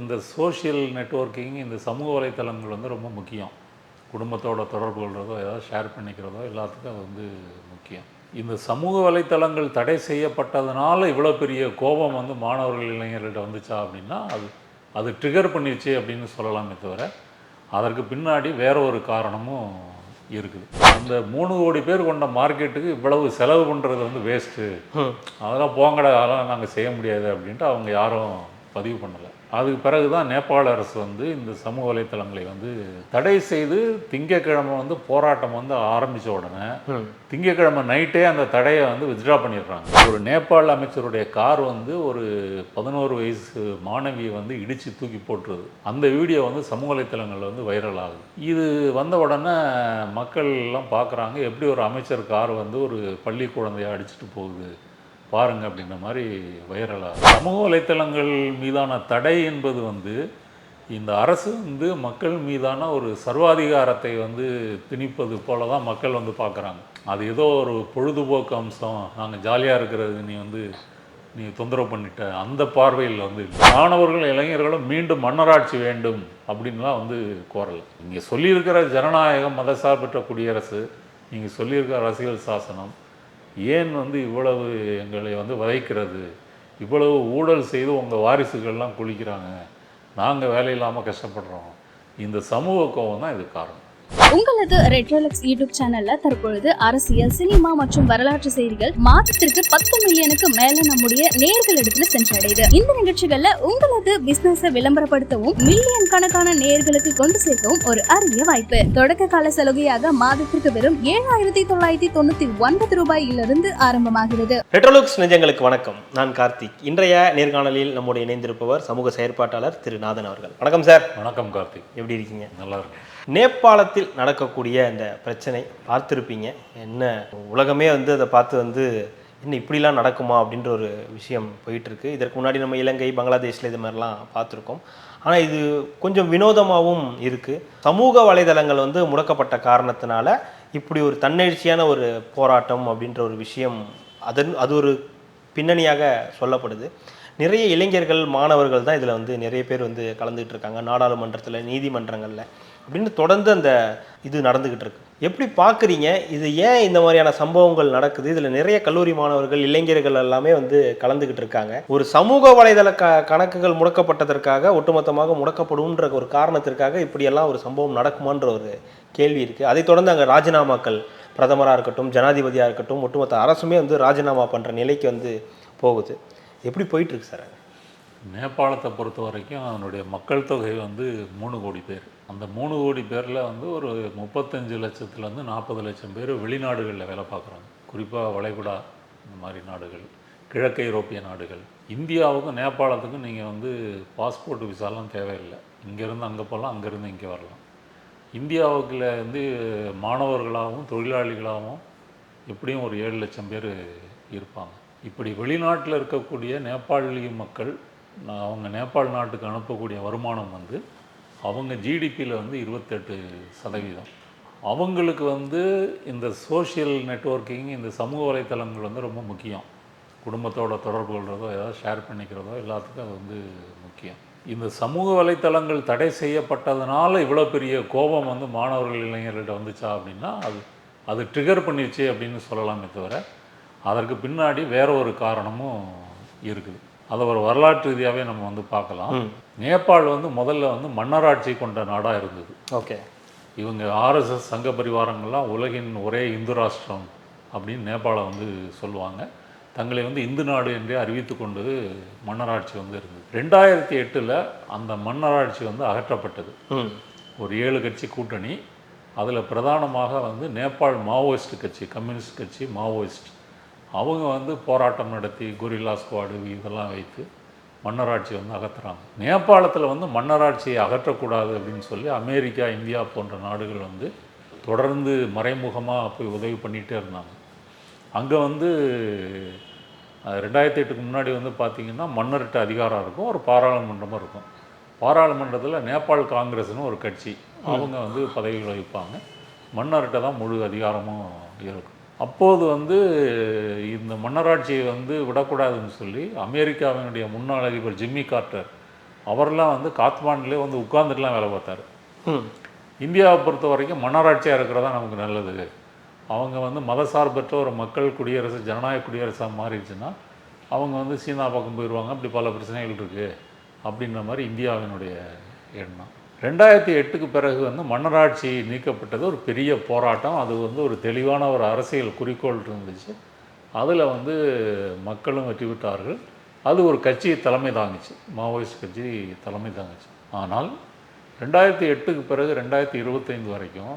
இந்த social networking இந்த சமூக வலைத்தளங்கள் வந்து ரொம்ப முக்கியம். குடும்பத்தோட தொடர்பு கொள்றதோ ஏதாவது ஷேர் பண்ணிக்கிறதோ எல்லாத்துக்கும் அது வந்து முக்கியம். இந்த சமூக வலைத்தளங்கள் தடை செய்யப்பட்டதுனால இவ்வளோ பெரிய கோபம் வந்து மாணவர்கள் இளைஞர்கள்ட்ட வந்துச்சா அப்படின்னா அது அது ட்ரிகர் பண்ணிருச்சு அப்படின்னு சொல்லலாமே தவிர அதற்கு பின்னாடி வேற ஒரு காரணமும் இருக்குது. அந்த மூணு கோடி பேர் கொண்ட மார்க்கெட்டுக்கு இவ்வளவு செலவு பண்ணுறது வந்து வேஸ்ட்டு அதெல்லாம் போங்கடா அதெல்லாம் நாங்கள் செய்ய முடியாது அப்படின்ட்டு அவங்க யாரும் பதிவு பண்ணலை. அதுக்கு பிறகு தான் நேபாள அரசு வந்து இந்த சமூக வலைத்தளங்களை வந்து தடை செய்து திங்கக்கிழமை வந்து போராட்டம் வந்து ஆரம்பித்த உடனே திங்கக்கிழமை நைட்டே அந்த தடையை வந்து வித்ட்ரா பண்ணிடுறாங்க. ஒரு நேபாள அமைச்சருடைய கார் வந்து ஒரு பதினோரு வயசு மாணவியை வந்து இடித்து தூக்கி போட்டுருது. அந்த வீடியோ வந்து சமூக வலைத்தளங்களில் வந்து வைரல் ஆகுது. இது வந்த உடனே மக்கள் எல்லாம் பார்க்குறாங்க எப்படி ஒரு அமைச்சர் கார் வந்து ஒரு பள்ளி குழந்தைய அடிச்சிட்டு போகுது. பாருங்கள் அப்படின்ற மாதிரி வைரலாக சமூக வலைத்தளங்கள் மீதான தடை என்பது வந்து இந்த அரசு வந்து மக்கள் மீதான ஒரு சர்வாதிகாரத்தை வந்து திணிப்பது போல தான் மக்கள் வந்து பார்க்குறாங்க. அது ஏதோ ஒரு பொழுதுபோக்கு அம்சம். நாங்கள் ஜாலியாக இருக்கிறது நீ வந்து நீ தொந்தரவு பண்ணிட்ட. அந்த பார்வையில் வந்து மாணவர்கள் இளைஞர்களும் மீண்டும் மன்னராட்சி வேண்டும் அப்படின்லாம் வந்து கோரலை. இங்கே சொல்லியிருக்கிற ஜனநாயகம் மதசார்பற்ற குடியரசு நீங்கள் சொல்லியிருக்கிற அரசியல் சாசனம் ஏன் வந்து இவ்வளவு எங்களை வந்து வதைக்கிறது? இவ்வளவு ஊழல் செய்து உங்கள் வாரிசுகள்லாம் குளிக்கிறாங்க. நாங்கள் வேலை இல்லாமல் கஷ்டப்படுறோம். இந்த சமூக கோபம் தான் இது காரணம். உங்களது ரெட்ரோலக்ஸ் யூடியூப் சேனல்ல தற்பொழுது அரசியல் சினிமா மற்றும் வரலாற்று செய்திகள் மாதத்திற்கு பத்து மில்லியனுக்கு மேல நம்முடைய நேர்களிடத்துல சென்றடையுது. இந்த நிகழ்ச்சிகள்ல உங்களது பிசினஸ விளம்பரப்படுத்தவும் மில்லியன் கணக்கான நேர்களுக்கு கொண்டு சேர்க்கவும் ஒரு அரிய வாய்ப்பு. தொடக்க கால சலுகையாக மாதத்திற்கு வெறும் ஏழாயிரத்தி தொள்ளாயிரத்தி தொண்ணூத்தி ஒன்பது ரூபாயிலிருந்து ஆரம்பமாகிறது. ரெட்ரோலுக்ஸ் நெஞ்சங்களுக்கு வணக்கம். நான் கார்த்திக். இன்றைய நேர்காணலில் நம்முடைய இணைந்திருப்பவர் சமூக செயற்பாட்டாளர் திரு நாதன் அவர்கள். வணக்கம் சார். வணக்கம் கார்த்திக். எப்படி இருக்கீங்க? நல்லா இருக்கு நேபாளத்தில் நடக்கக்கூடிய இந்த பிரச்சனை பார்த்துருப்பீங்க. என்ன உலகமே வந்து அதை பார்த்து வந்து என்ன இப்படிலாம் நடக்குமா? அப்படின்ற ஒரு விஷயம் போயிட்டுருக்கு. இதற்கு முன்னாடி நம்ம இலங்கை பங்களாதேஷில் இது மாதிரிலாம் பார்த்துருக்கோம். ஆனால் இது கொஞ்சம் வினோதமாகவும் இருக்குது சமூக வலைதளங்கள் வந்து முடக்கப்பட்ட காரணத்தினால இப்படி ஒரு தன்னெழுச்சியான ஒரு போராட்டம் அப்படின்ற ஒரு விஷயம் அதன் அது ஒரு பின்னணியாக சொல்லப்படுது. நிறைய இளைஞர்கள் மாணவர்கள் தான் இதில் வந்து நிறைய பேர் வந்து கலந்துக்கிட்டு இருக்காங்க. நாடாளுமன்றத்தில் நீதிமன்றங்களில். அப்படின்னு தொடர்ந்து அந்த இது நடந்துக்கிட்டு இருக்கு. எப்படி பார்க்குறீங்க? இது ஏன் இந்த மாதிரியான சம்பவங்கள் நடக்குது? இதில் நிறைய கல்லூரி மாணவர்கள் இளைஞர்கள் எல்லாமே வந்து கலந்துக்கிட்டு இருக்காங்க. ஒரு சமூக வலைதள க கணக்குகள் முடக்கப்பட்டதற்காக ஒட்டுமொத்தமாக முடக்கப்படும்ன்ற ஒரு காரணத்திற்காக இப்படியெல்லாம் ஒரு சம்பவம் நடக்குமான்ற ஒரு கேள்வி இருக்குது அதைத் தொடர்ந்து அங்கே ராஜினாமாக்கள் பிரதமராக இருக்கட்டும் ஜனாதிபதியாக இருக்கட்டும் ஒட்டுமொத்த அரசுமே வந்து ராஜினாமா பண்ணுற நிலைக்கு வந்து போகுது. எப்படி போயிட்டுருக்கு சார் நேபாளத்தை பொறுத்த வரைக்கும் அதனுடைய மக்கள் தொகை வந்து மூணு கோடி பேர். அந்த மூணு கோடி பேரில் வந்து ஒரு முப்பத்தஞ்சு லட்சத்துலேருந்து நாற்பது லட்சம் பேர் வெளிநாடுகளில் வேலை பார்க்குறாங்க. குறிப்பாக வளைகுடா இந்த மாதிரி நாடுகள் கிழக்கு ஐரோப்பிய நாடுகள். இந்தியாவுக்கும் நேபாளத்துக்கும் நீங்கள் வந்து பாஸ்போர்ட் விசாலாம் தேவையில்லை. இங்கேருந்து அங்கே போகலாம் அங்கேருந்து இங்கே வரலாம். இந்தியாவுக்குள்ள வந்து மாணவர்களாகவும் தொழிலாளிகளாகவும் எப்படியும் ஒரு ஏழு லட்சம் பேர் இருப்பாங்க. இப்படி வெளிநாட்டில் இருக்கக்கூடிய நேபாளி மக்கள் நான் அவங்க நேபாள் நாட்டுக்கு அனுப்பக்கூடிய வருமானம் வந்து அவங்க ஜிடிபியில் வந்து இருபத்தெட்டு சதவீதம். அவங்களுக்கு வந்து இந்த சோஷியல் நெட்வொர்க்கிங் இந்த சமூக வலைத்தளங்கள் வந்து ரொம்ப முக்கியம். குடும்பத்தோட தொடர்பு கொள்கிறதோ ஏதாவது ஷேர் பண்ணிக்கிறதோ எல்லாத்துக்கும் அது வந்து முக்கியம். இந்த சமூக வலைத்தளங்கள் தடை செய்யப்பட்டதுனால இவ்வளோ பெரிய கோபம் வந்து மாணவர்கள் இளைஞர்கள்ட்ட வந்துச்சா அப்படின்னா அது அது ட்ரிகர் பண்ணிடுச்சு அப்படின்னு சொல்லலாமே தவிர அதற்கு பின்னாடி வேற ஒரு காரணமும் இருக்குது. அதை ஒரு வரலாற்று ரீதியாகவே நம்ம வந்து பார்க்கலாம். நேபாள் வந்து முதல்ல வந்து மன்னராட்சி கொண்ட நாடாக இருந்தது. ஓகே. இவங்க ஆர்எஸ்எஸ் சங்க பரிவாரங்கள்லாம் உலகின் ஒரே இந்து ராஷ்டிரம் அப்படின்னு நேபாளம் வந்து சொல்லுவாங்க. தங்களை வந்து இந்து நாடு என்றே அறிவித்து கொண்டு மன்னராட்சி வந்து இருந்தது. ரெண்டாயிரத்தி எட்டில் அந்த மன்னராட்சி வந்து அகற்றப்பட்டது. ஒரு ஏழு கட்சி கூட்டணி. அதில் பிரதானமாக வந்து நேபாள் மாவோயிஸ்ட் கட்சி கம்யூனிஸ்ட் கட்சி மாவோயிஸ்ட். அவங்க வந்து போராட்டம் நடத்தி குரில்லா ஸ்குவாடு இதெல்லாம் வைத்து மன்னராட்சி வந்து அகற்றுறாங்க நேபாளத்தில் வந்து மன்னராட்சியை அகற்றக்கூடாது அப்படின்னு சொல்லி அமெரிக்கா இந்தியா போன்ற நாடுகள் வந்து தொடர்ந்து மறைமுகமாக போய் உதவி பண்ணிகிட்டே இருந்தாங்க. அங்கே வந்து ரெண்டாயிரத்தி எட்டுக்கு முன்னாடி வந்து பார்த்திங்கன்னா மன்னர்கிட்ட அதிகாரம் இருக்கும் ஒரு பாராளுமன்றமும் இருக்கும். பாராளுமன்றத்தில் நேபாள் காங்கிரஸ்னு ஒரு கட்சி அவங்க வந்து பதவி வகிப்பாங்க. மன்னர்கிட்ட தான் முழு அதிகாரமும் இருக்கும். அப்போது வந்து இந்த மன்னராட்சியை வந்து விடக்கூடாதுன்னு சொல்லி அமெரிக்காவினுடைய முன்னாள் அதிபர் ஜிம்மி கார்ட்டர் அவரெல்லாம் வந்து காத்மாண்டிலே வந்து உட்கார்ந்துட்டுலாம் வேலை பார்த்தாரு. இந்தியாவை பொறுத்த வரைக்கும் மன்னராட்சியாக இருக்கிறதா நமக்கு நல்லது. அவங்க வந்து மதசார்பற்ற ஒரு மக்கள் குடியரசு ஜனநாயக குடியரசாக மாறிடுச்சுன்னா அவங்க வந்து சீனா பக்கம் போயிடுவாங்க. அப்படி பல பிரச்சனைகள் இருக்குது அப்படின்ற மாதிரி இந்தியாவினுடைய எண்ணம். ரெண்டாயிரத்தி எட்டுக்கு பிறகு வந்து மன்னராட்சி நீக்கப்பட்டது ஒரு பெரிய போராட்டம். அது வந்து ஒரு தெளிவான ஒரு அரசியல் குறிக்கோள் இருந்துச்சு. அதில் வந்து மக்களும் வெற்றி பெற்றார்கள். அது ஒரு கட்சி தலைமை தாங்குச்சு. மாவோயிஸ்ட் கட்சி தலைமை தாங்குச்சு. ஆனால் ரெண்டாயிரத்தி எட்டுக்கு பிறகு ரெண்டாயிரத்தி இருபத்தைந்து வரைக்கும்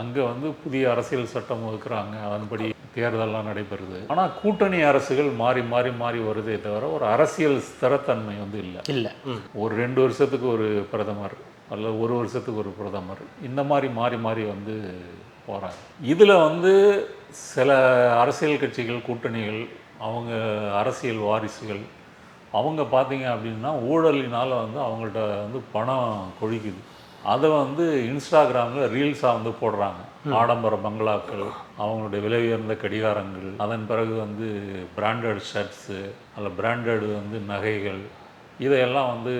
அங்கே வந்து புதிய அரசியல் சட்டம் வகுக்கிறாங்க. அதன்படி தேர்தல்லாம் நடைபெறுது. ஆனால் கூட்டணி அரசுகள் மாறி மாறி மாறி வருதே தவிர ஒரு அரசியல் ஸ்திரத்தன்மை வந்து இல்லை. இல்லை. ஒரு ரெண்டு வருஷத்துக்கு ஒரு பிரதமர். அல்லது ஒரு வருஷத்துக்கு ஒரு பிரதமர். இந்த மாதிரி மாறி மாறி வந்து போகிறாங்க இதில் வந்து சில அரசியல் கட்சிகள் கூட்டணிகள் அவங்க அரசியல் வாரிசுகள் அவங்க பார்த்தீங்க அப்படின்னா ஊழலினால் வந்து அவங்கள்ட்ட வந்து பணம் கொழிக்குது. அதை வந்து இன்ஸ்டாகிராமில் ரீல்ஸாக வந்து போடுறாங்க. ஆடம்பர பங்களாக்கள் அவங்களுடைய விலை உயர்ந்த கடிகாரங்கள் அதன் பிறகு வந்து பிராண்டட் ஷர்ட்ஸு அல்ல பிராண்டட் வந்து நகைகள் இதையெல்லாம் வந்து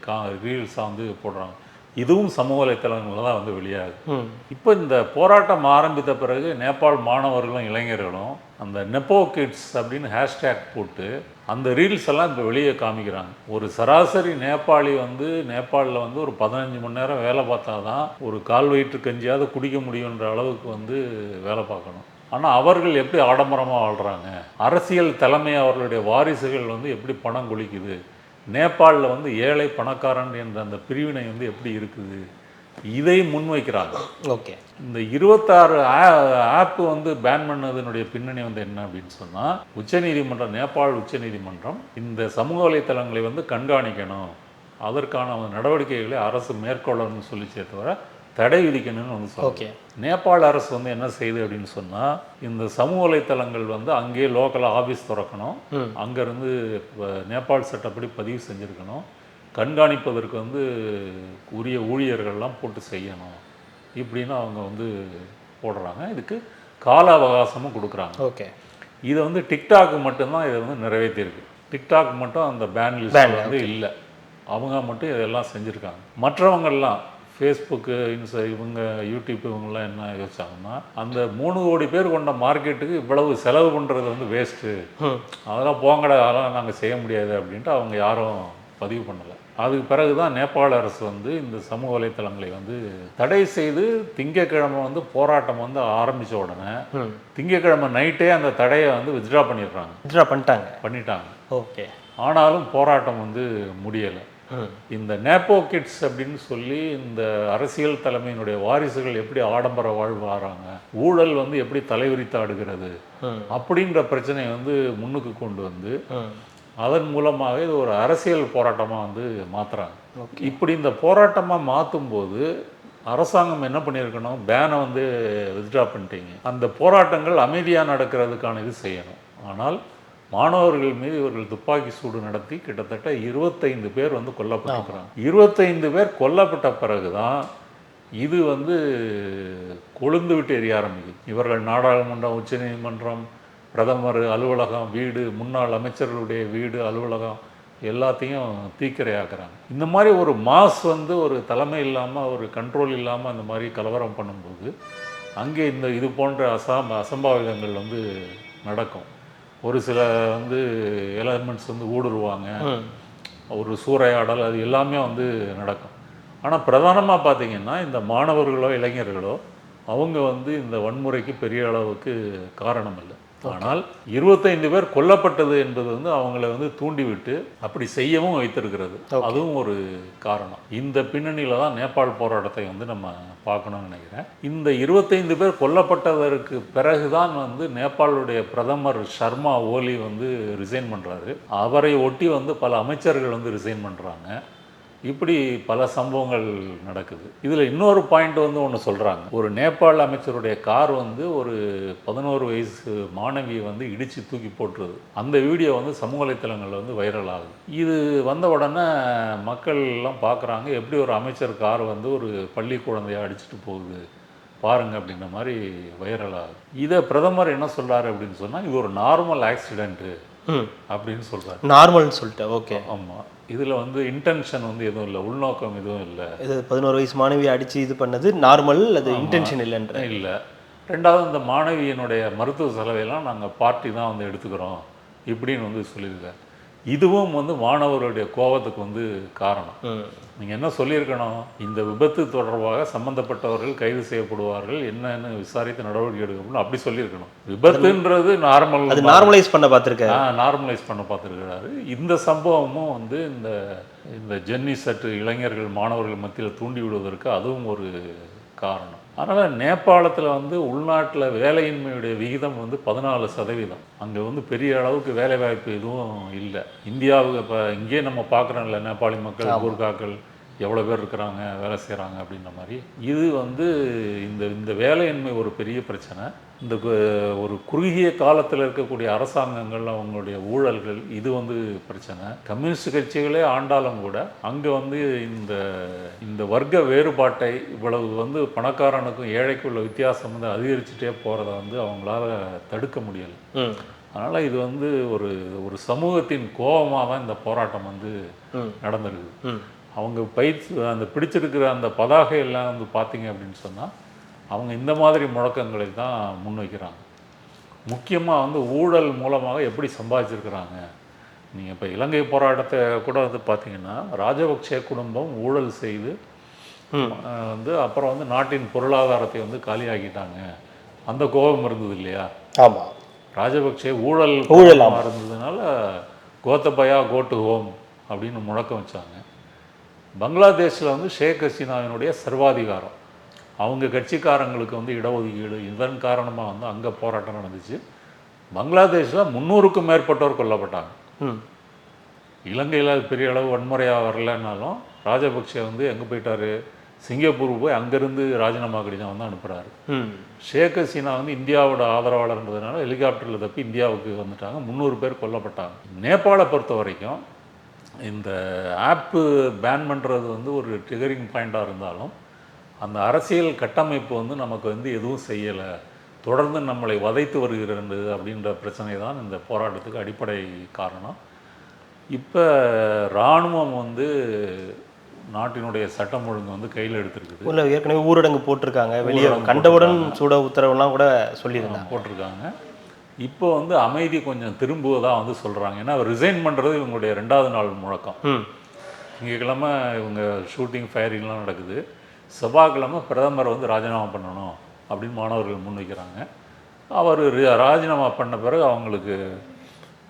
கா ரீல்ஸாக வந்து போடுறாங்க. இதுவும் சமூக வலைத்தளங்களில் தான் வந்து வெளியாகுது. இப்போ இந்த போராட்டம் ஆரம்பித்த பிறகு நேபாள் மாணவர்களும் இளைஞர்களும் அந்த நெப்போ கிட்ஸ் அப்படின்னு ஹேஷ்டேக் போட்டு அந்த ரீல்ஸ் எல்லாம் இப்போ வெளியே காமிக்கிறாங்க. ஒரு சராசரி நேபாளி வந்து நேபாளில் வந்து ஒரு பதினஞ்சு மணி நேரம் வேலை பார்த்தா தான் ஒரு கால் வயிற்று கஞ்சியாவது குடிக்க முடியுன்ற அளவுக்கு வந்து வேலை பார்க்கணும். ஆனால் அவர்கள் எப்படி ஆடம்பரமாக வாழ்கிறாங்க அரசியல் தலைமை அவர்களுடைய வாரிசுகள் வந்து எப்படி பணம் கொளிக்குது நேபாளில் வந்து ஏழை பணக்காரன் என்ற அந்த பிரிவினை வந்து எப்படி இருக்குது? இதை முன்வைக்கிறாங்க. ஓகே. இந்த இருபத்தாறு ஆப் வந்து பேன் பண்ணதனுடைய பின்னணி வந்து என்ன அப்படின்னு சொன்னால் உச்சநீதிமன்றம் நேபாள் உச்சநீதிமன்றம் இந்த சமூக வலைத்தளங்களை வந்து கண்காணிக்கணும். அதற்கான நடவடிக்கைகளை அரசு மேற்கொள்ளணும்னு சொல்லிச்சே தவிர தடை விதிக்கணும்னு வந்து ஓகே. நேபாள் அரசு வந்து என்ன செய்யுது அப்படின்னு சொன்னால் இந்த சமூக வலைத்தளங்கள் வந்து அங்கேயே லோக்கலாக ஆஃபீஸ் திறக்கணும். அங்கேருந்து நேபாள் சட்டப்படி பதிவு செஞ்சுருக்கணும். கண்காணிப்பதற்கு வந்து உரிய ஊழியர்கள்லாம் போட்டு செய்யணும் இப்படின்னு அவங்க வந்து போடுறாங்க. இதுக்கு கால அவகாசமும் கொடுக்குறாங்க. ஓகே. இதை வந்து டிக்டாக் மட்டும்தான் இதை வந்து நிறைவேற்றியிருக்கு. டிக்டாக் மட்டும் அந்த பேன் லிஸ்ட் வந்து இல்லை. அவங்க மட்டும் இதெல்லாம் செஞ்சுருக்காங்க. மற்றவங்கெல்லாம் ஃபேஸ்புக்கு இன்ஸ்டா இவங்க யூடியூப் இவங்கெல்லாம் என்ன யோசிச்சாங்கன்னா அந்த மூணு கோடி பேர் கொண்ட மார்க்கெட்டுக்கு இவ்வளவு செலவு பண்ணுறது வந்து வேஸ்ட்டு அதெல்லாம் போங்கடா அதெல்லாம் நாங்கள் செய்ய முடியாது அப்படின்ட்டு அவங்க யாரும் பதிவு பண்ணலை. அதுக்கு பிறகு தான் நேபாள அரசு வந்து இந்த சமூக வலைத்தளங்களை வந்து தடை செய்து திங்கக்கிழமை வந்து போராட்டம் வந்து ஆரம்பித்த உடனே திங்கக்கிழமை நைட்டே அந்த தடையை வந்து வித்ட்ரா பண்ணிடுறாங்க. வித்ட்ரா பண்ணிட்டாங்க. பண்ணிட்டாங்க. ஓகே ஆனாலும் போராட்டம் வந்து முடியலை. இந்த நேப்போ கிட்ஸ் அப்படின்னு சொல்லி இந்த அரசியல் தலைமையினுடைய வாரிசுகள் எப்படி ஆடம்பர வாழ்வு வாராங்க ஊழல் வந்து எப்படி தலைவிரித்தாடுகிறது அப்படின்ற பிரச்சனையை வந்து முன்னுக்கு கொண்டு வந்து அதன் மூலமாக இது ஒரு அரசியல் போராட்டமாக வந்து மாற்றுறாங்க இப்படி இந்த போராட்டமாக மாற்றும்போது அரசாங்கம் என்ன பண்ணியிருக்கணும்? பேனை வந்து வித்ட்ரா பண்ணிட்டீங்க. அந்த போராட்டங்கள் அமைதியாக நடக்கிறதுக்கான இது செய்யணும். ஆனால் மாணவர்கள் மீது இவர்கள் துப்பாக்கி சூடு நடத்தி கிட்டத்தட்ட இருபத்தைந்து பேர் வந்து கொல்லப்பட்டிருக்கிறாங்க. இருபத்தைந்து பேர் கொல்லப்பட்ட பிறகுதான் இது வந்து கொழுந்து விட்டு எரிய ஆரம்பிக்குது. இவர்கள் நாடாளுமன்றம் உச்சநீதிமன்றம் பிரதமர் அலுவலகம் வீடு முன்னாள் அமைச்சர்களுடைய வீடு அலுவலகம் எல்லாத்தையும் தீக்கிரையாக்குறாங்க. இந்த மாதிரி ஒரு மாஸ் வந்து ஒரு தலைமை இல்லாமல் ஒரு கண்ட்ரோல் இல்லாமல் அந்த மாதிரி கலவரம் பண்ணும்போது அங்கே இந்த இது போன்ற அசாம் அசம்பாவிதங்கள் வந்து நடக்கும். ஒரு சில வந்து எலமெண்ட்ஸ் வந்து ஊடுருவாங்க. ஒரு சூறையாடல் அது எல்லாமே வந்து நடக்கும். ஆனால் பிரதானமாக பார்த்தீங்கன்னா இந்த மாணவர்களோ இளைஞர்களோ அவங்க வந்து இந்த வன்முறைக்கு பெரிய அளவுக்கு காரணம் இல்லை. ஆனால் இருபத்தைந்து பேர் கொல்லப்பட்டது என்பது வந்து அவங்கள வந்து தூண்டிவிட்டு அப்படி செய்யவும் வைத்திருக்கிறது. அதுவும் ஒரு காரணம். இந்த பின்னணியில தான் நேபாள் போராட்டத்தை வந்து நம்ம பார்க்கணும்னு நினைக்கிறேன். இந்த இருபத்தைந்து பேர் கொல்லப்பட்டதற்கு பிறகுதான் வந்து நேபாளுடைய பிரதமர் ஷர்மா ஓலி வந்து ரிசைன் பண்றாரு. அவரை ஒட்டி வந்து பல அமைச்சர்கள் வந்து ரிசைன் பண்றாங்க. இப்படி பல சம்பவங்கள் நடக்குது. இதில் இன்னொரு பாயிண்ட் வந்து ஒன்று சொல்கிறாங்க ஒரு நேபாள் அமைச்சருடைய கார் வந்து ஒரு பதினோரு வயசு மாணவியை வந்து இடித்து தூக்கி போட்டுருது. அந்த வீடியோ வந்து சமூக வலைத்தளங்களில் வந்து வைரல் ஆகுது. இது வந்த உடனே மக்கள் எல்லாம் பார்க்குறாங்க எப்படி ஒரு அமைச்சர் கார் வந்து ஒரு பள்ளி குழந்தைய அடிச்சிட்டு போகுது பாருங்க அப்படின்ற மாதிரி வைரல் ஆகுது. இதை பிரதமர் என்ன சொல்றாரு அப்படின்னு சொன்னால் இது ஒரு நார்மல் ஆக்சிடென்ட்டு ம். அப்படின்னு சொல்கிறாரு நார்மல்னு சொல்லிட்டு ஓகே ஆமாம் இதில் வந்து இன்டென்ஷன் வந்து எதுவும் இல்லை உள்நோக்கம் எதுவும் இல்லை. இது பதினோரு வயசு மாணவி அடிச்சு இது பண்ணது நார்மல் அது இன்டென்ஷன் இல்லைன்ற. இல்லை. ரெண்டாவது இந்த மாணவியினுடைய மருத்துவ செலவையெல்லாம் நாங்கள் பார்ட்டி தான் வந்து எடுத்துக்கிறோம் இப்படின்னு வந்து சொல்லியிருக்காரு. இதுவும் வந்து மாணவருடைய கோபத்துக்கு வந்து காரணம். நீங்கள் என்ன சொல்லியிருக்கணும்? இந்த விபத்து தொடர்பாக சம்பந்தப்பட்டவர்கள் கைது செய்யப்படுவார்கள் என்னன்னு விசாரித்து நடவடிக்கை எடுக்கணும் அப்படி சொல்லியிருக்கணும். விபத்துன்றது நார்மல் அது நார்மலைஸ் பண்ண பார்த்துருக்காரு. நார்மலைஸ் பண்ண பார்த்துருக்கிறாரு. இந்த சம்பவமும் வந்து இந்த இந்த ஜென்னி சற்று இளைஞர்கள் மாணவர்கள் மத்தியில் தூண்டி விடுவதற்கு அதுவும் ஒரு காரணம். அதனால் நேபாளத்தில் வந்து உள்நாட்டில் வேலையின்மையுடைய விகிதம் வந்து பதினாலு சதவீதம். அங்கே வந்து பெரிய அளவுக்கு வேலை வாய்ப்பு எதுவும் இல்லை. இந்தியாவுக்கு இப்போ இங்கேயே நம்ம பார்க்குறோம்ல நேபாளி மக்கள் கூர்காக்கள் எவ்வளோ பேர் இருக்கிறாங்க வேலை செய்கிறாங்க அப்படின்ற மாதிரி. இது வந்து இந்த இந்த வேலையின்மை ஒரு பெரிய பிரச்சனை. இந்த ஒரு குறுகிய காலத்தில் இருக்கக்கூடிய அரசாங்கங்கள் அவங்களுடைய ஊழல்கள் இது வந்து பிரச்சனை. கம்யூனிஸ்ட் கட்சிகளே ஆண்டாலும் கூட அங்கே வந்து இந்த இந்த வர்க்க வேறுபாட்டை இவ்வளவு வந்து பணக்காரனுக்கும் ஏழைக்கும் உள்ள வித்தியாசம் வந்து அதிகரிச்சுட்டே போகிறத வந்து அவங்களால தடுக்க முடியலை. அதனால் இது வந்து ஒரு ஒரு சமூகத்தின் கோபமாக தான் இந்த போராட்டம் வந்து ம். அவங்க பயிற்சி அந்த பிடிச்சிருக்கிற அந்த பதாகை எல்லாம் வந்து பார்த்தீங்க அப்படின்னு சொன்னால் அவங்க இந்த மாதிரி முழக்கங்களை தான் முன்வைக்கிறாங்க. முக்கியமாக வந்து ஊழல் மூலமாக எப்படி சம்பாதிச்சிருக்கிறாங்க? நீங்கள் இப்போ இலங்கை போராட்டத்தை கூட வந்து பார்த்தீங்கன்னா ராஜபக்சே குடும்பம் ஊழல் செய்து வந்து அப்புறம் வந்து நாட்டின் பொருளாதாரத்தை வந்து காலியாக்கிட்டாங்க. அந்த கோபம் இருந்தது இல்லையா? ஆமாம் ராஜபக்சே ஊழல் ஊழல், காரணமா இருந்ததுனால கோத்தபயா கோட்டு ஹோம் அப்படின்னு முழக்கம் வச்சாங்க. பங்களாதேஷில் வந்து ஷேக் ஹசீனாவினுடைய சர்வாதிகாரம். அவங்க கட்சிக்காரங்களுக்கு வந்து இடஒதுக்கீடு இதன் காரணமாக வந்து அங்கே போராட்டம் நடந்துச்சு. பங்களாதேஷில் முந்நூறுக்கும் மேற்பட்டோர் கொல்லப்பட்டாங்க. இலங்கையில் பெரிய அளவு வன்முறையாக வரலனாலும் ராஜபக்சே வந்து எங்கே போயிட்டாரு? சிங்கப்பூர் போய் அங்கேருந்து ராஜினாமா கடிதம் வந்து அனுப்புகிறாரு ஷேக் ஹசீனா வந்து இந்தியாவோட ஆதரவாளர்ன்றதுனால ஹெலிகாப்டரில் தப்பி இந்தியாவுக்கு வந்துட்டாங்க. முந்நூறு பேர் கொல்லப்பட்டாங்க. நேபாளை பொறுத்த வரைக்கும் இந்த ஆப்பு பேன் பண்ணுறது வந்து ஒரு ட்ரிகரிங் பாயிண்ட்டாக இருந்தாலும் அந்த அரசியல் கட்டமைப்பு வந்து நமக்கு வந்து எதுவும் செய்யலை. தொடர்ந்து நம்மளை வதைத்து வருகிறது அப்படின்ற பிரச்சனை தான் இந்த போராட்டத்துக்கு அடிப்படை காரணம். இப்போ இராணுவம் வந்து நாட்டினுடைய சட்டம் ஒழுங்கு வந்து கையில் எடுத்திருக்குது. ஊரில் ஏற்கனவே ஊரடங்கு போட்டிருக்காங்க. வெளியே கண்டவுடன் சுட உத்தரவுலாம் கூட சொல்லியிருந்தாங்க. போட்டிருக்காங்க. இப்போ வந்து அமைதி கொஞ்சம் திரும்புவதாக வந்து சொல்கிறாங்க ஏன்னா ரிசைன் பண்ணுறது இவங்களுடைய ரெண்டாவது நாள் முழக்கம். திங்கக்கிழமை இவங்க ஷூட்டிங் ஃபயரிங்லாம் நடக்குது. செவ்வாய்க்கிழமை பிரதமர் வந்து ராஜினாமா பண்ணணும் அப்படின்னு மாணவர்கள் முன்வைக்கிறாங்க அவர் ரி- ராஜினாமா பண்ண பிறகு அவங்களுக்கு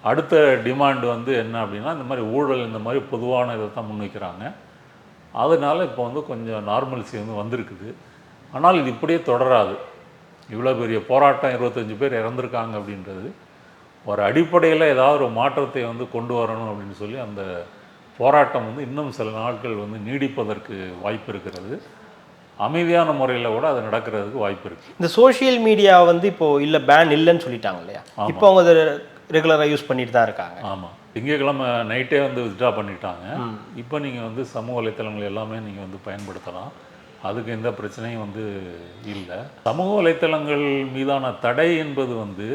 அடுத்த டிமாண்ட் வந்து என்ன அப்படின்னா இந்த மாதிரி ஊழல் இந்த மாதிரி பொதுவான இதை தான் முன்வைக்கிறாங்க அதனால இப்போ வந்து கொஞ்சம் நார்மல்சி வந்து வந்திருக்குது. ஆனால் இது இப்படியே தொடராது. இவ்வளோ பெரிய போராட்டம் இருபத்தஞ்சு பேர் இறந்துருக்காங்க அப்படின்றது ஒரு அடிப்படையில் ஏதாவது ஒரு மாற்றத்தை வந்து கொண்டு வரணும் அப்படின்னு சொல்லி அந்த போராட்டம் வந்து இன்னும் சில நாட்கள் வந்து நீடிப்பதற்கு வாய்ப்பு இருக்கிறது. அமைதியான முறையில் கூட அது நடக்கிறதுக்கு வாய்ப்பு இருக்குது இந்த சோஷியல் மீடியா வந்து இப்போ இல்லை பேன் இல்லைன்னு சொல்லிட்டாங்க இல்லையா? இப்போ அவங்க அதை ரெகுலராக யூஸ் பண்ணிட்டு தான் இருக்காங்க. ஆமாம். திங்கட்கிழமை நைட்டே வந்து வித்ட்ரா பண்ணிட்டாங்க. இப்போ நீங்கள் வந்து சமூக வலைத்தளங்கள் எல்லாமே நீங்கள் வந்து பயன்படுத்தலாம். அதுக்கு எந்த பிரச்சனையும் வந்து இல்லை. சமூக வலைத்தளங்கள் மீதான தடை என்பது வந்து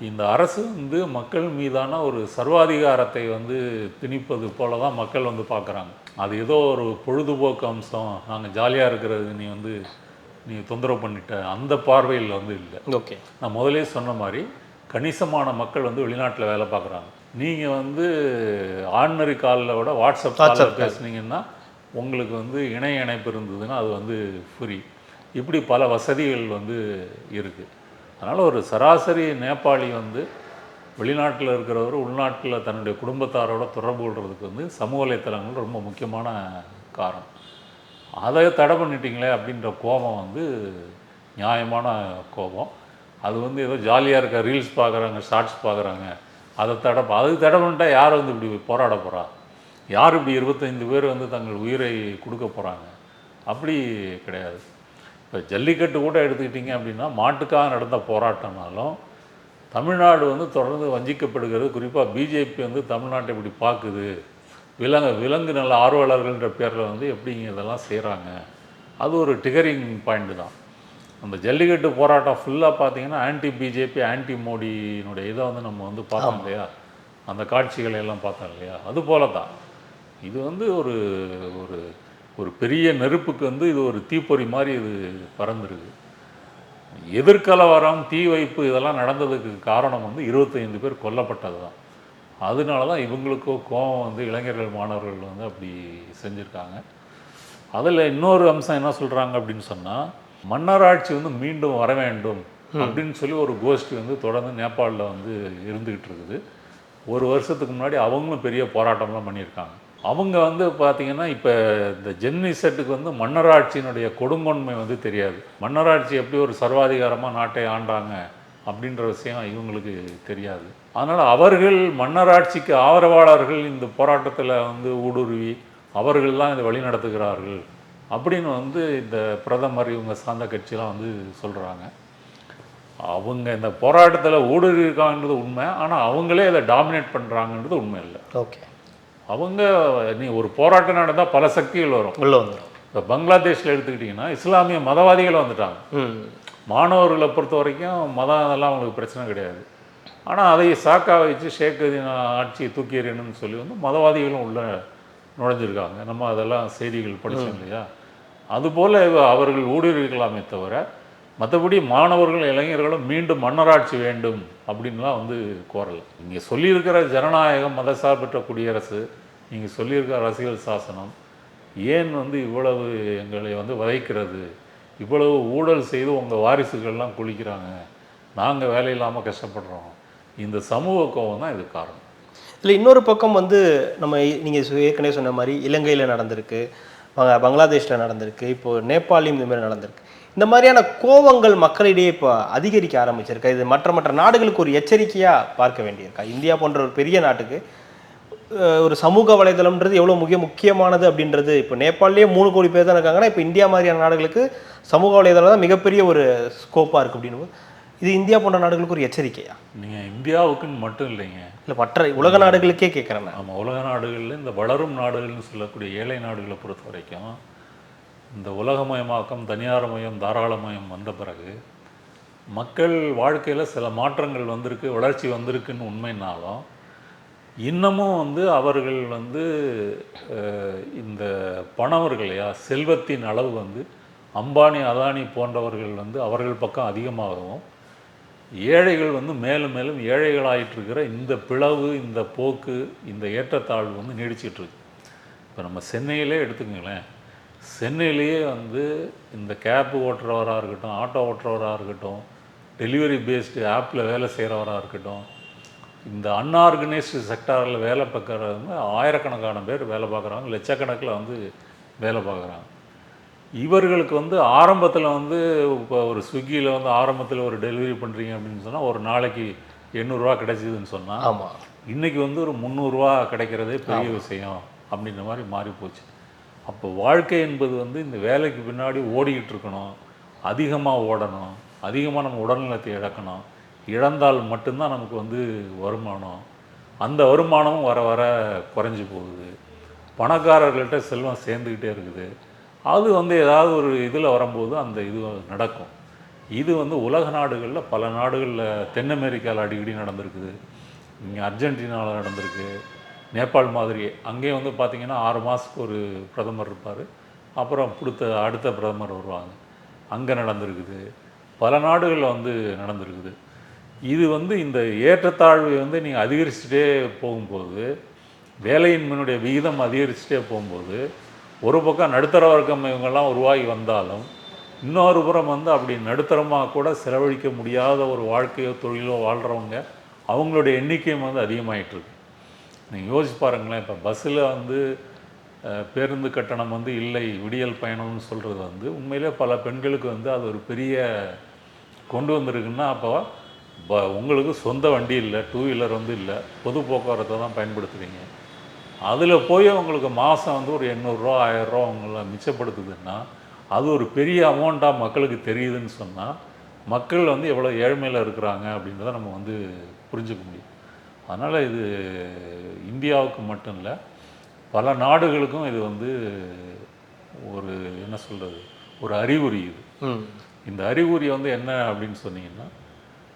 இந்த அரசு வந்து மக்கள் மீதான ஒரு சர்வாதிகாரத்தை வந்து திணிப்பது போல தான் மக்கள் வந்து பார்க்குறாங்க அது ஏதோ ஒரு பொழுதுபோக்கு அம்சம். நாங்கள் ஜாலியாக இருக்கிறது நீ வந்து நீ தொந்தரவு பண்ணிட்ட அந்த பார்வையில் வந்து இல்லை. ஓகே. நான் முதலே சொன்ன மாதிரி கணிசமான மக்கள் வந்து வெளிநாட்டில் வேலை பார்க்குறாங்க நீங்கள் வந்து ஆர்டினரி காலில் விட வாட்ஸ்அப் காலில் பேசுனீங்கன்னா உங்களுக்கு வந்து இணைய இணைப்பு இருந்ததுன்னா அது வந்து ஃப்ரீ இப்படி பல வசதிகள் வந்து இருக்குது அதனால் ஒரு சராசரி நேபாளி வந்து வெளிநாட்டில் இருக்கிறவர் உள்நாட்டில் தன்னுடைய குடும்பத்தாரோட தொடர்பு கொள்வதுக்கு வந்து சமூக வலைத்தளங்கள் ரொம்ப முக்கியமான காரணம். அதை தடை பண்ணிட்டீங்களே அப்படின்ற கோபம் வந்து நியாயமான கோபம். அது வந்து ஏதோ ஜாலியாக இருக்க ரீல்ஸ் பார்க்குறாங்க ஷார்ட்ஸ் பார்க்குறாங்க அதை தடை அது தடை பண்ணிட்டால் யார் வந்து இப்படி போராட போகிறா யார் இப்படி இருபத்தைந்து பேர் வந்து தங்கள் உயிரை கொடுக்க போகிறாங்க அப்படி கிடையாது. இப்போ ஜல்லிக்கட்டு கூட எடுத்துக்கிட்டிங்க அப்படின்னா மாட்டுக்காக நடந்த போராட்டம்னாலும் தமிழ்நாடு வந்து தொடர்ந்து வஞ்சிக்கப்படுகிறது. குறிப்பாக பிஜேபி வந்து தமிழ்நாட்டை இப்படி பார்க்குது விலங்கு விலங்கு நல்ல ஆர்வலர்கள்ன்ற பேரில் வந்து எப்படிங்க இதெல்லாம் செய்கிறாங்க அது ஒரு டிகரிங் பாயிண்ட் தான். அந்த ஜல்லிக்கட்டு போராட்டம் ஃபுல்லாக பார்த்தீங்கன்னா ஆன்டி பிஜேபி ஆன்டி மோடியினுடைய இதை வந்து நம்ம வந்து பார்த்தோம் இல்லையா? அந்த காட்சிகளை எல்லாம் பார்த்தோம் இல்லையா? அது போல தான் இது வந்து ஒரு ஒரு ஒரு பெரிய நெருப்புக்கு வந்து இது ஒரு தீப்பொறி மாதிரி இது பறந்துருக்கு எதிர்கலவரம் தீ வைப்பு இதெல்லாம் நடந்ததுக்கு காரணம் வந்து 25 பேர் கொல்லப்பட்டது தான். அதனால தான் இவங்களுக்கோ கோபம் வந்து இளைஞர்கள் மாணவர்கள் வந்து அப்படி செஞ்சுருக்காங்க. அதில் இன்னொரு அம்சம் என்ன சொல்கிறாங்க அப்படின்னு சொன்னால் மன்னராட்சி வந்து மீண்டும் வர வேண்டும் அப்படின்னு சொல்லி ஒரு கோஷ்டி வந்து தொடர்ந்து நேபாளில் வந்து இருந்துகிட்டு இருக்குது. ஒரு வருஷத்துக்கு முன்னாடி அவங்களும் பெரிய போராட்டம்லாம் பண்ணியிருக்காங்க. அவங்க வந்து பார்த்தீங்கன்னா இப்போ இந்த ஜென்னி செட்டுக்கு வந்து மன்னராட்சியினுடைய கொடுங்கொன்மை வந்து தெரியாது. மன்னராட்சி எப்படி ஒரு சர்வாதிகாரமாக நாட்டை ஆண்டாங்க அப்படின்ற விஷயம் இவங்களுக்கு தெரியாது. அதனால் அவர்கள் மன்னராட்சிக்கு ஆதரவாளர்கள் இந்த போராட்டத்தில் வந்து ஊடுருவி அவர்கள் தான் இதை வழி நடத்துகிறார்கள் அப்படின்னு வந்து இந்த பிரதமர் இவங்க சார்ந்த கட்சியெலாம் வந்து சொல்கிறாங்க அவங்க இந்த போராட்டத்தில் ஊடுருவி இருக்காங்கன்றது உண்மை. ஆனால் அவங்களே இதை டாமினேட் பண்ணுறாங்கன்றது உண்மை இல்லை. ஓகே அவங்க நீ ஒரு போராட்டம் நடந்தால் பல சக்திகள் வரும். உள்ள வந்துடும் இப்போ பங்களாதேஷில் எடுத்துக்கிட்டிங்கன்னா இஸ்லாமிய மதவாதிகள் வந்துட்டாங்க. மாணவர்களை பொறுத்த வரைக்கும் மதம் அதெல்லாம் அவங்களுக்கு பிரச்சனை கிடையாது. ஆனால் அதை சாக்கா வச்சு ஷேக் ஹசீனா ஆட்சியை தூக்கி எறியணும்னு சொல்லி வந்து மதவாதிகளும் உள்ள நுழைஞ்சிருக்காங்க. நம்ம அதெல்லாம் செய்திகள் படிச்சோம் இல்லையா? அதுபோல் அவர்கள் ஊடுருவிக்கலாமே தவிர மற்றபடி மாணவர்கள் இளைஞர்களும் மீண்டும் மன்னராட்சி வேண்டும். அப்படின்லாம் வந்து கோரல். இங்கே சொல்லியிருக்கிற ஜனநாயகம் மதசார்பற்ற குடியரசு நீங்கள் சொல்லியிருக்கிற அரசியல் சாசனம் ஏன் வந்து இவ்வளவு எங்களை வந்து வதைக்கிறது? இவ்வளவு ஊழல் செய்து உங்கள் வாரிசுகள்லாம் குளிக்கிறாங்க. நாங்கள் வேலை இல்லாமல் கஷ்டப்படுறோம். இந்த சமூக கோபம் தான் இது காரணம். இல்லை இன்னொரு பக்கம் வந்து நம்ம நீங்கள் ஏற்கனவே சொன்ன மாதிரி இலங்கையில் நடந்திருக்கு. பங்களாதேஷில் நடந்திருக்கு இப்போது நேபாளியும் இந்த மாதிரி நடந்திருக்கு. இந்த மாதிரியான கோவங்கள் மக்களிடையே இப்போ அதிகரிக்க ஆரம்பிச்சிருக்கா? இது மற்ற மற்ற நாடுகளுக்கு ஒரு எச்சரிக்கையாக பார்க்க வேண்டியிருக்கா? இந்தியா போன்ற ஒரு பெரிய நாட்டுக்கு ஒரு சமூக வலைதளம்ன்றது எவ்வளோ முக்கிய முக்கியமானது அப்படின்றது இப்போ நேபாளிலேயே மூணு கோடி பேர் தான் இருக்காங்கன்னா இப்போ இந்தியா மாதிரியான நாடுகளுக்கு சமூக வலைதளம் தான் மிகப்பெரிய ஒரு ஸ்கோப்பாக இருக்குது அப்படின்னு. இது இந்தியா போன்ற நாடுகளுக்கு ஒரு எச்சரிக்கையா? நீங்கள் இந்தியாவுக்குன்னு மட்டும் இல்லைங்க. இல்லை மற்ற உலக நாடுகளுக்கே கேட்குறேன் ஆமாம் நம்ம உலக நாடுகளில் இந்த வளரும் நாடுகள்னு சொல்லக்கூடிய ஏழை நாடுகளை பொறுத்த வரைக்கும் இந்த உலகமயமாக்கம் தனியாரமயம் தாராளமயம் வந்த பிறகு மக்கள் வாழ்க்கையில் சில மாற்றங்கள் வந்திருக்கு வளர்ச்சி வந்திருக்குன்னு உண்மைனாலும் இன்னமும் வந்து அவர்கள் வந்து இந்த பணம் இருக்கு இல்லையா செல்வத்தின் அளவு வந்து அம்பானி அதானி போன்றவர்கள் வந்து அவர்கள் பக்கம் அதிகமாகவும் ஏழைகள் வந்து மேலும் மேலும் ஏழைகளாயிட்டிருக்கிற இந்த பிளவு இந்த போக்கு இந்த ஏற்றத்தாழ்வு வந்து நீடிச்சிட்ருக்கு இப்போ நம்ம சென்னையிலே எடுத்துக்கங்களேன். சென்னையிலேயே வந்து இந்த கேப் ஓட்டுறவராக இருக்கட்டும் ஆட்டோ ஓட்டுறவராக இருக்கட்டும் டெலிவரி பேஸ்டு ஆப்பில் வேலை செய்கிறவராக இருக்கட்டும் இந்த அன்ஆர்கனைஸ்டு செக்டாரில் வேலை பார்க்குறவங்க ஆயிரக்கணக்கான பேர் வேலை பார்க்குறாங்க லட்சக்கணக்கில் வந்து வேலை பார்க்குறாங்க. இவர்களுக்கு வந்து ஆரம்பத்தில் வந்து இப்போ ஒரு ஸ்விக்கியில் வந்து ஆரம்பத்தில் ஒரு டெலிவரி பண்ணுறீங்க அப்படின்னு சொன்னால் ஒரு நாளைக்கு எண்ணூறுரூவா கிடைச்சிதுன்னு சொன்னால் ஆமாம் இன்றைக்கி வந்து ஒரு முந்நூறுரூவா கிடைக்கிறதே பெரிய விஷயம் அப்படின்ற மாதிரி மாறி போச்சு. அப்போ வாழ்க்கை என்பது வந்து இந்த வேலைக்கு பின்னாடி ஓடிக்கிட்டு இருக்கணும் அதிகமாக ஓடணும் அதிகமாக நம்ம உடல்நலத்தை இழக்கணும் இழந்தால் மட்டும்தான் நமக்கு வந்து வருமானம். அந்த வருமானமும் வர வர குறைஞ்சி போகுது. பணக்காரர்கள்ட்ட செல்வம் சேர்ந்துக்கிட்டே இருக்குது. அது வந்து ஏதாவது ஒரு இதில் வரும்போது அந்த இது நடக்கும். இது வந்து உலக நாடுகளில் பல நாடுகளில் தென் அமெரிக்காவில் அடிக்கடி நடந்திருக்குது. இங்கே அர்ஜென்டினாவில் நடந்திருக்கு. நேபாள் மாதிரி அங்கேயே வந்து பார்த்திங்கன்னா ஆறு மாதத்துக்கு ஒரு பிரதமர் இருப்பார். அப்புறம் கொடுத்த அடுத்த பிரதமர் வருவாங்க. அங்கே நடந்திருக்குது. பல நாடுகளில் வந்து நடந்திருக்குது. இது வந்து இந்த ஏற்றத்தாழ்வை வந்து நீங்கள் அதிகரிச்சுட்டே போகும்போது வேலையின்மையினுடைய விகிதம் அதிகரிச்சுட்டே போகும்போது ஒரு பக்கம் நடுத்தர வர்க்கம் இவங்கெல்லாம் உருவாகி வந்தாலும் இன்னொரு புறம் வந்து அப்படி நடுத்தரமாக கூட செலவழிக்க முடியாத ஒரு வாழ்க்கையோ தொழிலோ வாழ்கிறவங்க அவங்களுடைய எண்ணிக்கையும் வந்து அதிகமாகிட்டுருக்கு நீங்கள் யோசிச்சு பாருங்களேன் இப்போ பஸ்ஸில் வந்து பேருந்து கட்டணம் வந்து இல்லை விடியல் பயணம்னு சொல்கிறது வந்து உண்மையிலே பல பெண்களுக்கு வந்து அது ஒரு பெரிய கொண்டு வந்திருக்குன்னா அப்போ ப உங்களுக்கு சொந்த வண்டி இல்லை டூ வீலர் வந்து இல்லை பொது போக்குவரத்தை தான் பயன்படுத்துகிறீங்க அதில் போய் உங்களுக்கு மாதம் வந்து ஒரு எண்ணூறுரூவா ஆயிரரூவா அவங்கள மிச்சப்படுத்துதுன்னா அது ஒரு பெரிய அமௌண்ட்டாக மக்களுக்கு தெரியுதுன்னு சொன்னால் மக்கள் வந்து எவ்வளோ ஏழ்மையில் இருக்கிறாங்க அப்படின்றத நம்ம வந்து புரிஞ்சுக்க முடியும். அதனால் இது இந்தியாவுக்கு மட்டும் இல்லை பல நாடுகளுக்கும் இது வந்து ஒரு என்ன சொல்கிறது ஒரு அறிகுறி இது. இந்த அறிகுறி வந்து என்ன அப்படின்னு சொன்னீங்கன்னா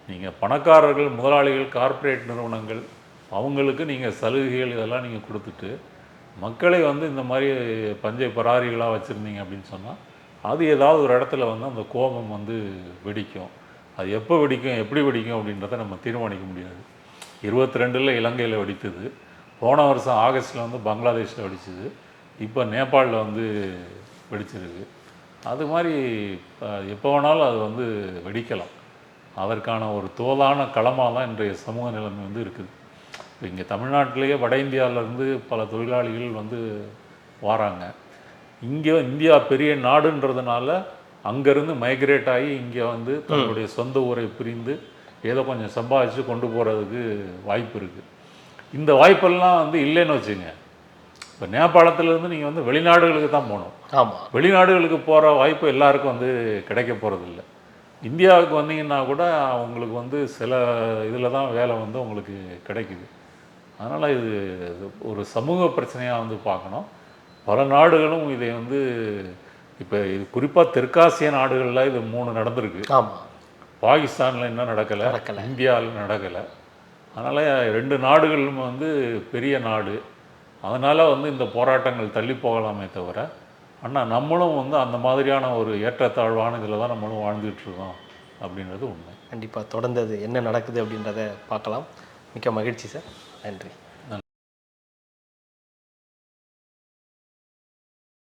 நீங்கள் பணக்காரர்கள் முதலாளிகள் கார்ப்பரேட் நிறுவனங்கள் அவங்களுக்கு நீங்கள் சலுகைகள் இதெல்லாம் நீங்கள் கொடுத்துட்டு மக்களை வந்து இந்த மாதிரி பஞ்சை பராரிகளாக வச்சுருந்தீங்க அப்படின்னு சொன்னால் அது ஏதாவது ஒரு இடத்துல வந்து அந்த கோபம் வந்து வெடிக்கும். அது எப்போ வெடிக்கும் எப்படி வெடிக்கும் அப்படின்றத நம்ம தீர்மானிக்க முடியாது. இருபத்தி ரெண்டில் இலங்கையில் வெடித்தது. போன வருஷம் ஆகஸ்ட்டில் வந்து பங்களாதேஷில் வெடிச்சது. இப்போ நேபாளில் வந்து வெடிச்சிருக்கு. அது மாதிரி எப்போ வேணாலும் அது வந்து வெடிக்கலாம். அதற்கான ஒரு தோதான களமாக தான் இன்றைய சமூக நிலைமை வந்து இருக்குது. இப்போ இங்கே தமிழ்நாட்டிலேயே வட இந்தியாவிலேருந்து பல தொழிலாளிகள் வந்து வராங்க. இங்கே இந்தியா பெரிய நாடுன்றதுனால அங்கேருந்து மைக்ரேட் ஆகி இங்கே வந்து தன்னுடைய சொந்த ஊரை பிரிந்து ஏதோ கொஞ்சம் சம்பாதிச்சு கொண்டு போகிறதுக்கு வாய்ப்பு இருக்குது இந்த வாய்ப்பெல்லாம் வந்து இல்லைன்னு வச்சுங்க. இப்போ நேபாளத்துலேருந்து நீங்கள் வந்து வெளிநாடுகளுக்கு தான் போகணும். ஆமாம் வெளிநாடுகளுக்கு போகிற வாய்ப்பு எல்லாருக்கும் வந்து கிடைக்க போகிறதில்ல இந்தியாவுக்கு வந்தீங்கன்னா கூட உங்களுக்கு வந்து சில இதில் தான் வேலை வந்து உங்களுக்கு கிடைக்குது. அதனால் இது ஒரு சமூக பிரச்சனையாக வந்து பார்க்கணும். பல நாடுகளும் இதை வந்து இப்போ இது குறிப்பாக தெற்காசிய நாடுகளில் இது மூணு நடந்திருக்கு. ஆமாம் பாகிஸ்தானில் இன்னும் நடக்கலை. நடக்கல. இந்தியாவில் நடக்கலை. அதனால் ரெண்டு நாடுகளும் வந்து பெரிய நாடு. அதனால் வந்து இந்த போராட்டங்கள் தள்ளி போகலாமே தவிர ஆனால் நம்மளும் வந்து அந்த மாதிரியான ஒரு ஏற்றத்தாழ்வான இதில் தான் நம்மளும் வாழ்ந்துட்டு இருக்கோம் அப்படின்றது உண்மை. கண்டிப்பாக தொடர்ந்து அது என்ன நடக்குது அப்படின்றத பார்க்கலாம். மிக்க மகிழ்ச்சி சார். நன்றி.